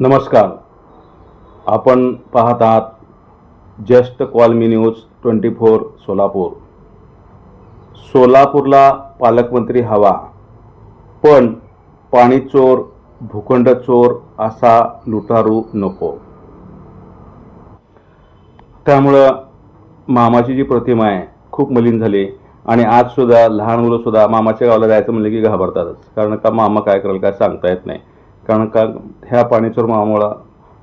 नमस्कार. आपण पाहत आहात just call news twenty four Solapur. सोलापूरला पालकमंत्री हवा. पण पाणी चोर भूखंड चोर असा लुटारू नको. त्यामुळं मामाची जी प्रतिमा आहे खूप मलिन झाली. आणि आजसुद्धा लहान मुलंसुद्धा मामाच्या गावाला जायचं म्हणलं की घाबरतातच. कारण का मामा काय करेल काय सांगता येत नाही. कारण का ह्या पाणीचोर मामामुळं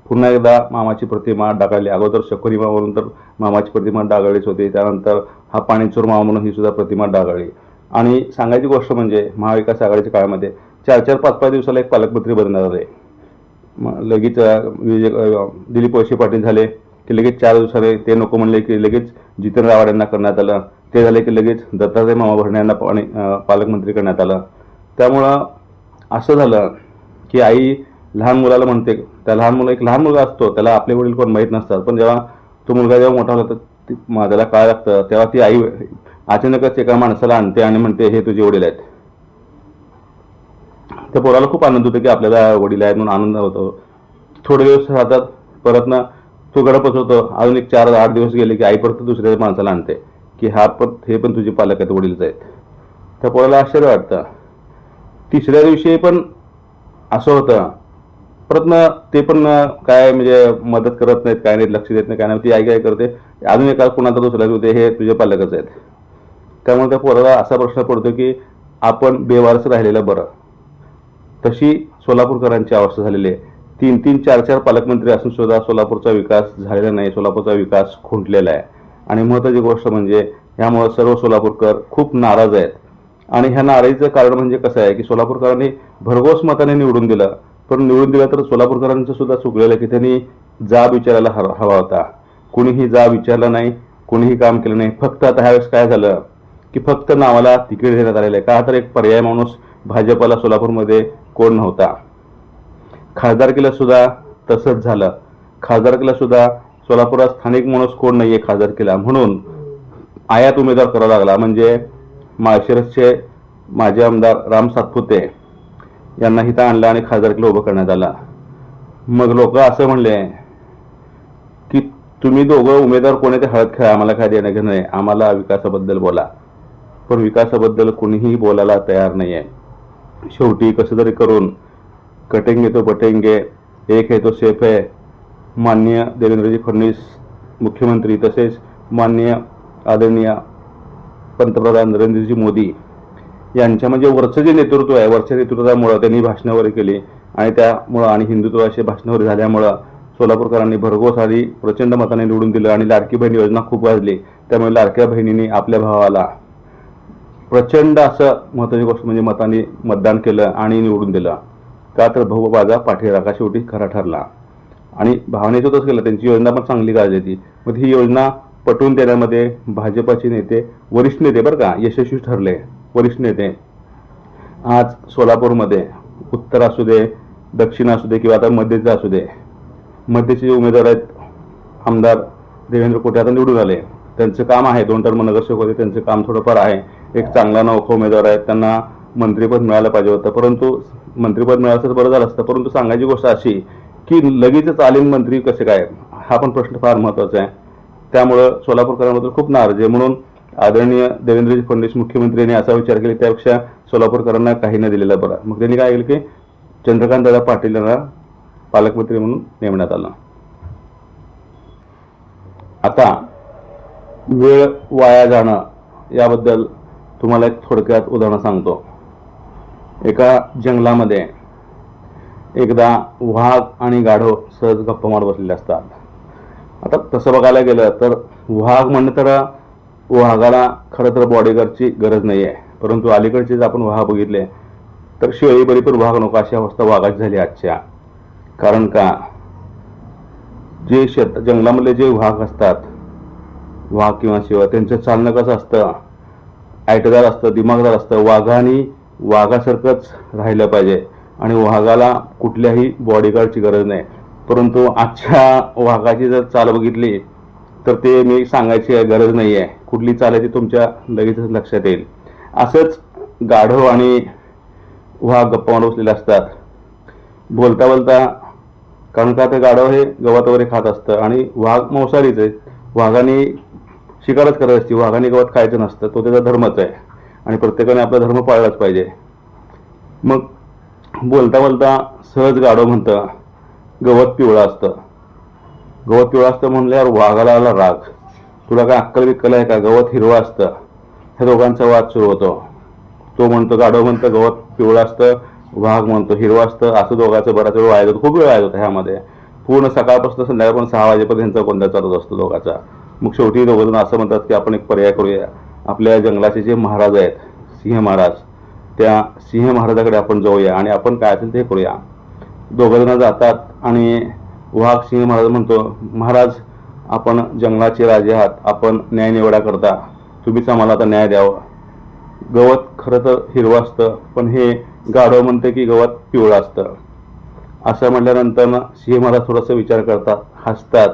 पुन्हा एकदा मामाची प्रतिमा डागाळली अगोदर शकुरी मामावरून तर मामाची प्रतिमा डागाळलीच होती. त्यानंतर हा पाणीचोर मामा म्हणून ही सुद्धा प्रतिमा डागाळली आणि सांगायची गोष्ट म्हणजे महाविकास आघाडीच्या काळामध्ये चार चार पाच पाच दिवसाला एक पालकमंत्री बदलणार आले मग लगेच विजय दिलीप वळसे पाटील झाले की लगेच चार दिवसाने ते नको म्हणले की लगेच जितेंद्र रावड यांना करण्यात आलं. ते झाले की लगेच दत्तात्रय मामा भरणे यांना पाणी पालकमंत्री करण्यात आलं. त्यामुळं असं झालं की आई लहान मुलाला म्हणते त्या लहान मुलं एक लहान मुलगा असतो त्याला आपले वडील कोण माहीत नसतात. पण जेव्हा तो मुलगा जेव्हा मोठा होता तर त्याला काय लागतं? तेव्हा ती आई अचानकच एका माणसाला आणते आणि म्हणते हे तुझे वडील आहेत. त्या पोराला खूप आनंद होतो की आपल्याला वडील आहेत म्हणून आनंद होतो. थोडे दिवस राहतात परत ना तो गडपच होतो. अजून एक चार आठ दिवस गेले की आई परत दुसऱ्या माणसाला आणते की हा पण हे पण तुझे पालक आहेत वडीलच आहेत. त्या पोराला आश्चर्य वाटतं. तिसऱ्या दिवशी पण असं होतं. परत ते पण काय म्हणजे मदत करत नाहीत काय नाहीत लक्ष देत नाही काय नाही ती आई काय करते अजून एका कुणाचा दुसऱ्या होते हे तुझे पालकच आहेत. त्यामुळे त्या पोराला असा प्रश्न पडतो की आपण बेवारस राहिलेलं बरं. तशी सोलापूरकरांची अवस्था झालेली आहे. तीन तीन चार चार पालकमंत्री असून सुद्धा सोलापूरचा विकास झालेला नाही सोलापूरचा विकास खुंटलेला आहे. आणि महत्त्वाची गोष्ट म्हणजे यामुळे सर्व सोलापूरकर खूप नाराज आहेत. आणि ह्या नाराजीचं कारण म्हणजे कसं आहे की सोलापूरकरांनी भरघोस मताने निवडून दिलं पण निवडून दिलं तर सोलापूरकरांचं सुद्धा चुकलेलं की त्यांनी जाब विचारायला हवा होता. कुणीही जाब विचारला नाही कुणीही काम केलं नाही. फक्त आता ह्यावेळेस काय झालं की फक्त नावाला तिकीट देण्यात आलेलं आहे. का तर एक पर्याय माणूस भाजपला सोलापूरमध्ये कोण नव्हता. खासदारकीला सुद्धा तसंच झालं. खासदारकीला सुद्धा सोलापुरात स्थानिक माणूस कोण नाही आहे खासदारकीला. म्हणून आयात उमेदवार करावा लागला. म्हणजे माळशिरसचे माजी आमदार राम सातपुते यांना इथं आणलं आणि खासदारकीला उभं करण्यात आलं. मग लोक असं म्हणले की तुम्ही दोघं उमेदवार कोणी ते हळद खेळा आम्हाला काय देणं घेणं नाही. आम्हाला विकासाबद्दल बोला. पण विकासाबद्दल कोणीही बोलायला तयार नाही आहे शेवटी कसं तरी करून कटेंगे तो पटेंगे एक है तो सेफ आहे. माननीय देवेंद्रजी फडणवीस मुख्यमंत्री तसेच माननीय आदरणीय पंतप्रधान नरेंद्रजी मोदी यांच्या म्हणजे वरचं जे नेतृत्व आहे वरच्या नेतृत्वामुळं त्यांनी भाषणं वगैरे केली आणि त्यामुळं आणि हिंदुत्वाचे भाषणं वगैरे झाल्यामुळं सोलापूरकरांनी भरघोस आधी प्रचंड मताने निवडून दिलं आणि लाडकी बहीण योजना खूप वाजली त्यामुळे लाडक्या बहिणींनी आपल्या भावाला प्रचंड असं महत्त्वाची गोष्ट म्हणजे मतांनी मतदान केलं आणि निवडून दिलं. का तर भाऊ बाजा पाठीराखा शेवटी खरा ठरला. आणि भावने सुद्धा केलं. त्यांची योजना पण चांगली गाजली होती मग ही योजना पटवून देण्यामध्ये भाजपाचे नेते वरिष्ठ नेते बरं का यशस्वी ठरले. वरिष्ठ नेते. आज सोलापूरमध्ये उत्तर असू दे दक्षिण असू दे किंवा आता मध्यचे असू दे मध्यचे जे उमेदवार आहेत आमदार देवेंद्र कोटे आता निवडून आले. त्यांचं काम आहे दोन टर्म नगरसेवक होते त्यांचं काम थोडंफार आहे. एक चांगला नौखा उमेदवार आहे त्यांना मंत्रिपद मिळालं पाहिजे होतं. परंतु मंत्रिपद मिळालं तर बरं झालं असतं. परंतु सांगायची गोष्ट अशी की लगेचच आलीन मंत्री कसे काय हा पण प्रश्न फार महत्त्वाचा आहे. त्यामुळं सोलापूरकरांबद्दल खूप नाराज आहे. म्हणून आदरणीय देवेंद्रजी फडणवीस मुख्यमंत्री यांनी असा विचार केला त्यापेक्षा सोलापूरकरांना काही न दिलेला बरा. मग त्यांनी काय केलं की चंद्रकांत दादा पाटील यांना पालकमंत्री म्हणून नेमण्यात आलं. आता वेळ वाया जाणं याबद्दल तुम्हाला एक थोडक्यात उदाहरण सांगतो. एका जंगलामध्ये एकदा वाघ आणि गाढव सहज गप्पा मार बसलेले असतात. आता तसं बघायला गेलं तर वाघ म्हणलं तर वाघाला खरं तर बॉडीगार्डची गरज नाही आहे परंतु अलीकडचे जर आपण वाघ बघितले तर शेळी बरी पण वाघ नको अशी अवस्था वाघाची झाली आजच्या. कारण का? जे शेत जंगलामधले जे वाघ असतात वाघ किंवा शिवाय त्यांचं चालणं कसं असतं? ऐटदार असतं दिमागदार असतं. वाघाने वाघासारखंच राहिलं पाहिजे. आणि वाघाला कुठल्याही बॉडीगार्डची गरज नाही. परंतु आजच्या वाघाची जर चाल बघितली तर ते मी सांगायची गरज नाही आहे कुठली चाल आहे ती तुमच्या लगेचच लक्षात येईल. असंच गाढव आणि वाघ गप्पा बसलेले असतात. बोलता बोलता कारण का ते गाढव हे गवत वगैरे खात असतं आणि वाघ मांसाहारीच आहे. वाघाने शिकारच करत असते. वाघाने गवत खायचं नसतं. तो त्याचा धर्मच आहे. आणि प्रत्येकाने आपला धर्म पाळलाच पाहिजे. मग बोलता बोलता सहज गाढव म्हणतं गवत पिवळं असतं. गवत पिवळं असतं म्हणल्यावर वाघाला आला राग. तुला काय अक्कल बिक्कल आहे का? गवत हिरवं असतं. ह्या दोघांचा वाद सुरू होतो. तो म्हणतो गाढव म्हणतं गवत पिवळं असतं. वाघ म्हणतो हिरवं असतं. असं दोघांचं बराच वेळ वाया होतं खूप वेळ वाया होता ह्यामध्ये. पूर्ण सकाळपासून संध्याकाळपर्यंत सहा वाजेपर्यंत ह्यांचा गोंधळ चालत असतो दोघांचा. मग शेवटी दोघंजण असं म्हणतात की आपण एक पर्याय करूया. आपल्या जंगलाचे जे महाराज आहेत सिंह महाराज त्या सिंह महाराजाकडे आपण जाऊया आणि आपण काय असेल ते करूया. दोघंजणं जातात आणि वाघ सिंह महाराज म्हणतो महाराज आपण जंगलाचे राजे आहात. आपण न्याय निवडा करता. तुम्हीच आम्हाला आता न्याय द्यावं. गवत खरं तर हिरवं असतं पण हे गाढव म्हणते की गवत पिवळं असतं. असं म्हटल्यानंतर सिंह महाराज थोडासा विचार करतात हसतात.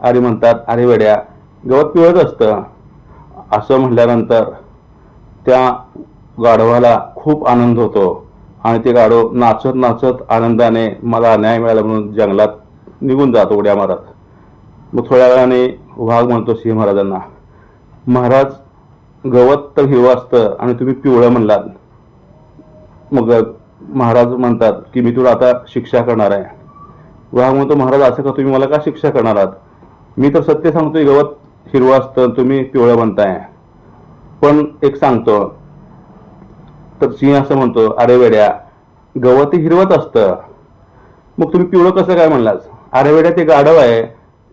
आणि म्हणतात अरे वेड्या गवत पिवळंच असतं. असं म्हटल्यानंतर त्या गाढवाला खूप आनंद होतो. आणि ते गाढव नाचत नाचत आनंदाने मला न्याय मिळाला म्हणून जंगलात निघून जातो उड्या मारत. मग थोड्या वेळाने वाघ म्हणतो सिंह महाराजांना महाराज गवत तर हिरवं असतं आणि तुम्ही पिवळं म्हणलात. मग महाराज म्हणतात की मी तुला आता शिक्षा करणार आहे. वाघ म्हणतो महाराज असं का तुम्ही मला का शिक्षा करणार आहात? मी तर सत्य सांगतोय गवत हिरवं असतं तुम्ही पिवळं म्हणताय. पण एक सांगतो तर सिंह असं म्हणतो अरे वेड्या गवत हिरवत असतं. मग तुम्ही पिवळं कसं काय म्हणलास? अरे वेड्या ते गाढव आहे.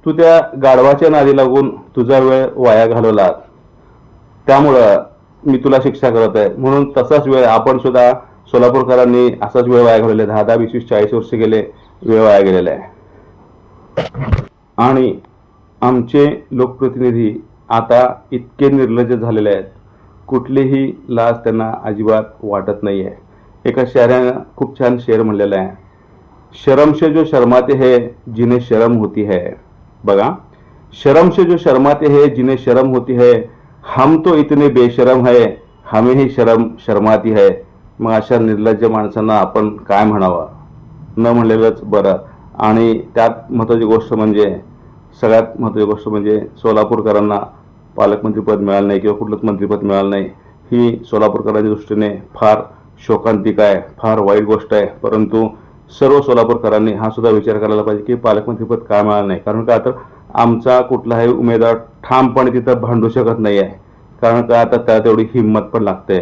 तू त्या गाढवाच्या नादी लागून तुझा वेळ वाया घालवला त्यामुळं मी तुला शिक्षा करत आहे. म्हणून तसाच वेळ आपण सुद्धा सोलापूरकरांनी असाच वेळ वाया घालवले दहा दहा वीस वीस चाळीस वर्ष गेले वेळ वाया गेलेला आहे. आणि आमचे लोकप्रतिनिधी आता इतके निर्लज्ज झालेले आहेत. कुठलीही लाज त्यांना अजिबात वाटत नाही आहे एका शहरानं खूप छान शेर म्हणलेलं आहे. शरम से जो शर्माते है जिने शरम होती है. बघा शरम से जो शर्माते है जिने शरम होती है हम तो इतने बेशरम है हमें ही शर्माती है. मग अशा निर्लज्ज माणसांना आपण काय म्हणावं? न म्हणलेलंच बरं. आणि त्यात महत्त्वाची गोष्ट म्हणजे सगळ्यात महत्त्वाची गोष्ट म्हणजे सोलापूरकरांना पालकमंत्रीपद मिळालं नाही किंवा कुठलंच मंत्रिपद मिळालं नाही ही सोलापूरकरांच्या दृष्टीने फार शोकांतिक आहे फार वाईट गोष्ट आहे. परंतु सर्व सोलापूरकरांनी हा सुद्धा विचार करायला पाहिजे की पालकमंत्रीपद का मिळालं नाही? कारण का तर आमचा कुठलाही उमेदवार ठामपणे तिथं भांडू शकत नाही आहे. कारण का आता त्याला तेवढी हिंमत पण लागते.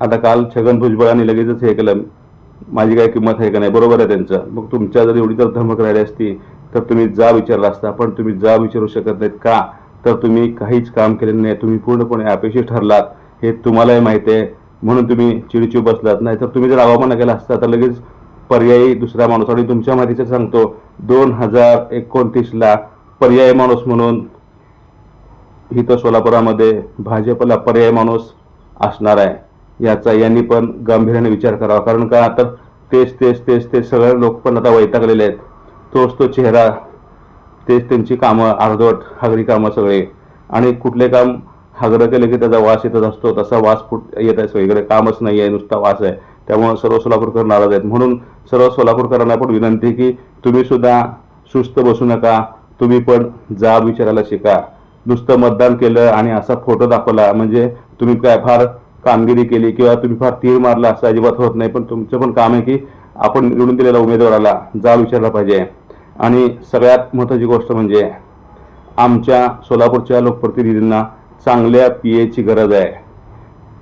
आता काल छगन भुजबळांनी लगेचच हे केलं माझी काय किंमत आहे का नाही? बरोबर आहे त्यांचं. मग तुमच्या जर एवढी जर धमक राहिली असती तर तुम्ही जा विचारला असता पण तुम्ही जा विचारू शकत नाहीत का? तर तुम्ही काहीच काम केलेलं नाही. तुम्ही पूर्णपणे अपयशी ठरलात. हे तुम्हालाही माहिती आहे. म्हणून तुम्ही चिडचिड बसलात. नाही तर तुम्ही जर आवाहन केला असता तर लगेच पर्यायी दुसरा माणूस आणि तुमच्या माहितीचं सांगतो दोन हजार एकोणतीसला पर्यायी माणूस म्हणून इथं सोलापुरामध्ये भाजपला पर्याय माणूस असणार आहे. याचा यांनी पण गांभीर्याने विचार करावा. कारण का? तर तेच तेच तेच तेच सगळे लोक पण आता वैतागलेले आहेत. तोच तो चेहरा तेच त्यांची कामं अर्धवट हागरी कामं सगळे. आणि कुठले काम हागरं केलं की त्याचा वास येतच असतो तसा वास फुट येत आहे सगळीकडे कामच नाही आहे नुसता वास आहे. त्यामुळे सर्व सोलापूरकर नाराज आहेत. म्हणून सर्व सोलापूरकरांना पण विनंती की तुम्ही सुद्धा सुस्त बसू नका. तुम्ही पण जाब विचारायला शिका. नुसतं मतदान केलं आणि असा फोटो दाखवला म्हणजे तुम्ही काय फार कामगिरी केली किंवा तुम्ही फार तीर मारला असं अजिबात होत नाही. पण तुमचं पण काम आहे की आपण निवडून दिलेल्या उमेदवाराला जाब विचारला पाहिजे. आणि सगळ्यात महत्त्वाची गोष्ट म्हणजे आमच्या सोलापूरच्या लोकप्रतिनिधींना चांगल्या पी एची गरज आहे.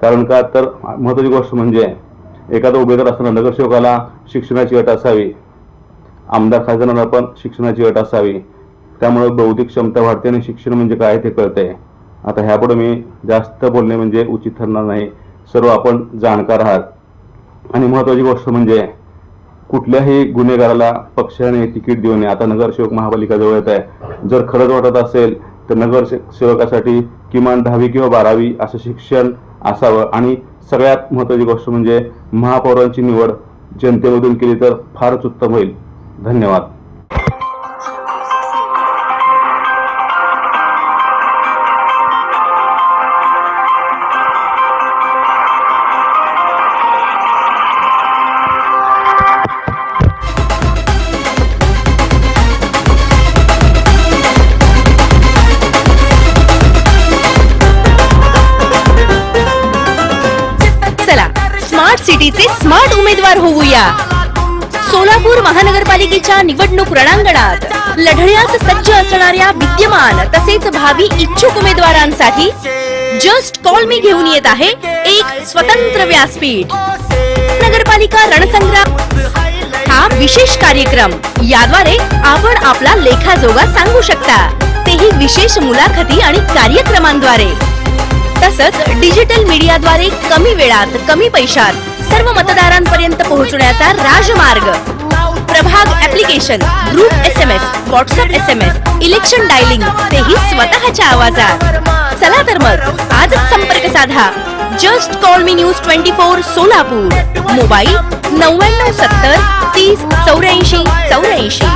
कारण का? तर महत्त्वाची गोष्ट म्हणजे एखादा उमेदवार असताना नगरसेवकाला शिक्षणाची अट असावी. आमदार खासदारांना पण शिक्षणाची अट असावी. त्यामुळे बौद्धिक क्षमता वाढते आणि शिक्षण म्हणजे काय ते कळतंय आता ह्यापुढे मी जास्त बोलणे म्हणजे उचित ठरणार नाही. सर्व आपण जाणकार आहात. आणि महत्त्वाची गोष्ट म्हणजे कुठल्याही गुन्हेगाराला पक्षाने तिकीट देऊ नये. आता नगरसेवक महापालिका जवळ येत आहे. जर खरंच वाटत असेल तर नगरसेवकासाठी किमान दहावी किंवा बारावी असं शिक्षण असावं. आणि सगळ्यात महत्त्वाची गोष्ट म्हणजे महापौरांची निवड जनतेमधून केली तर फारच उत्तम होईल. धन्यवाद. सिटीचे स्मार्ट उमेदवार होऊया. सोलापूर महानगरपालिकेच्या निवडणूक रणांगणात लढण्यास सज्ज असणाऱ्या विद्यमान तसेच भावी इच्छुक उमेदवारांसाठी जस्ट कॉल मी घेऊन येत आहे एक स्वतंत्र व्यासपीठ. नगरपालिका रणसंग्राम हा विशेष कार्यक्रम. याद्वारे आपण आपला लेखाजोगा सांगू शकता. तेही विशेष मुलाखती आणि कार्यक्रमांद्वारे. तसंच डिजिटल मीडियाद्वारे कमी वेळात कमी पैशात सर्व मतदारांपर्यंत पोहोचण्याचा राजमार्ग. प्रभाग application group S M S WhatsApp S M S election dialing तेही स्वतःच्या आवाजात. चला तर मग आजच संपर्क साधा. जस्ट कॉल मी news twenty four Solapur. Mobile नव्याण्णव सत्तर तीस चौऱ्याऐंशी चौऱ्याऐंशी.